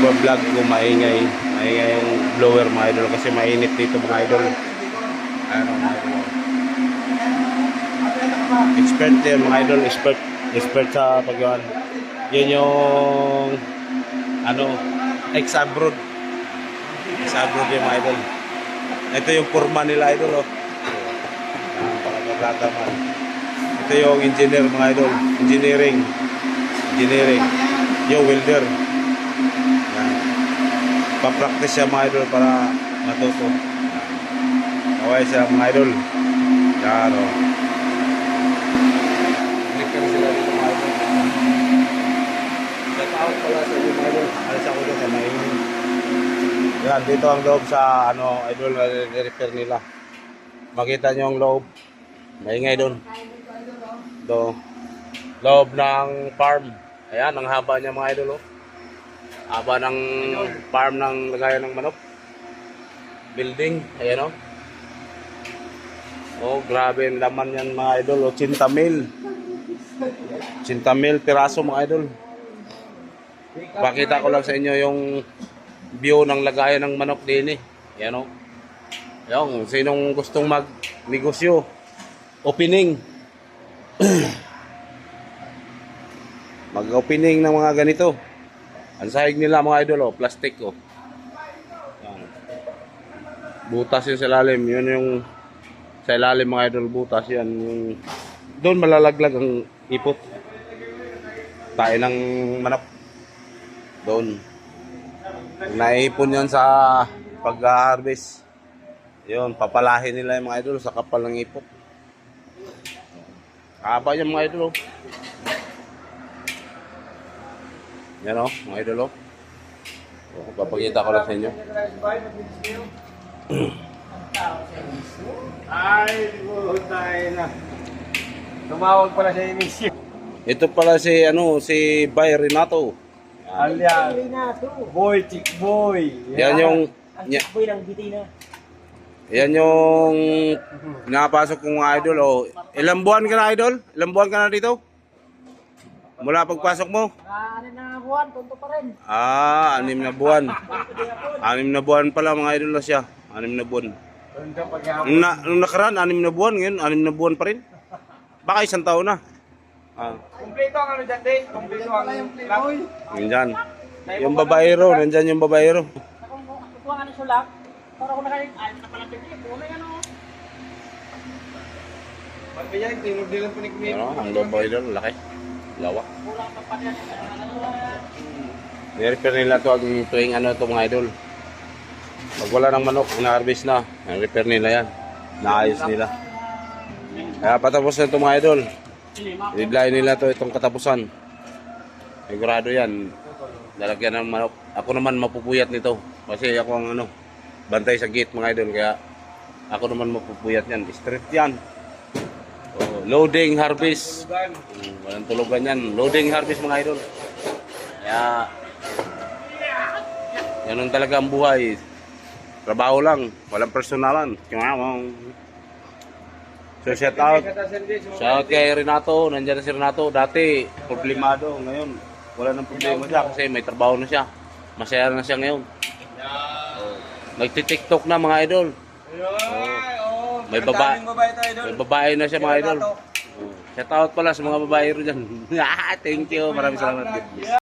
nagbablog ko maingay. Maingay yung blower mga idol kasi mainit dito mga idol. Ano mga idol. Expert yan mga idol, expert. Expert sa pagyawan. Yan yung ano, ex-abroad. Ex-abroad yung mga idol. Ito yung kurma nila idol oh. Ito yung engineer mga idol. Engineering. Engineering. Yung welder. Yan. Pa-practice siya mga idol para matuto. Kaway siya mga idol. Yan o. Clicker sila dito mga idol. Shout out pala sa inyo mga idol. Alis ako sa maingin. Yan, dito ang loob sa ano, idol na repair nila. Makita nyo ang loob. Maingay doon. Ito. Loob ng farm. Ayan, ang haba niya mga idol. Oh. Haba ng farm ng lagayan ng manok. Building. Ayan oh. Oh, grabe ang laman yan mga idol. Oh, 80 mil. 80 mil piraso mga idol. Pakita ko lang sa inyo yung view ng lagayan ng manok din eh. Ayan oh. Yung, sinong gustong mag-negosyo, opening. Mag-opening ng mga ganito. Ang sahig nila mga idol, oh, plastic oh. Yan. Butas yung sa ilalim, yun yung sa ilalim mga idol, butas yan. Yung, doon malalaglag ang ipot. Tayo ng manok. Doon. Naipon yan sa pag-harvest. Yun, papalahin nila yung mga idol sa kapal ng ipot. Haba yan mga idol. oh. Yan o, mga idol o. O, Papakita ko lang sa inyo. Ay, tayo na. Tumawag pala sa emission. Ito pala si, ano, si Bay Renato. Alias, boy, chick boy. Yan yung, Ang ya- boy ng bitina. yan yung napasok kong idol. O, ilang buwan ka na idol? Ilang buwan ka na dito? Mula pagpasok mo? Ah, ano na buwan, tonto pa rin. Ah, anim na buwan. Anim na buwan pala mga idol na siya. Anim na buwan. Nung, na, nung nakaraan, anim na buwan. Ngayon, anim na buwan pa rin. Baka isang taon na. Ah, Kompleto ang ano dyan, Day. Kompleto ang playboy. nandyan. Yung babaero, nandyan yung babaero. Kung ng sulak, para kung nakalit, ay, napalapit niya, puno yan o. Magbiyay, tinugdilan po ni Kumiro. Ano, ang babaero, laki. Lawak. Ni-repair nila to ang tuwing ano to mga idol. Pag wala ng manok, na-harvest na. repair nila yan. Naayos nila. Kaya patapos na ito mga idol. Iblayin nila to itong katapusan. Sigurado yan. Lalagyan ng manok. Ako naman mapupuyat nito. Kasi ako ang ano, bantay sa gate mga idol. Kaya ako naman mapupuyat yan. Straight yan. Oh, loading harvest. Hmm, walang tulugan yan. Loading harvest mga idol. Kaya, ganun talaga ang buhay. Trabaho lang, walang personalan. So shout out. Shout out kay Renato. Nandiyan na si Renato. Dati, problemado. Ngayon, wala nang problema siya kasi may trabaho na siya. Masaya na siya ngayon. Nagtitiktok na mga idol. Oo. May baba- Ang daming babae tayo doon. May babae na siya mga idol. Shout out pala sa mga babae ro dyan. Ah, Thank you. Maraming salamat.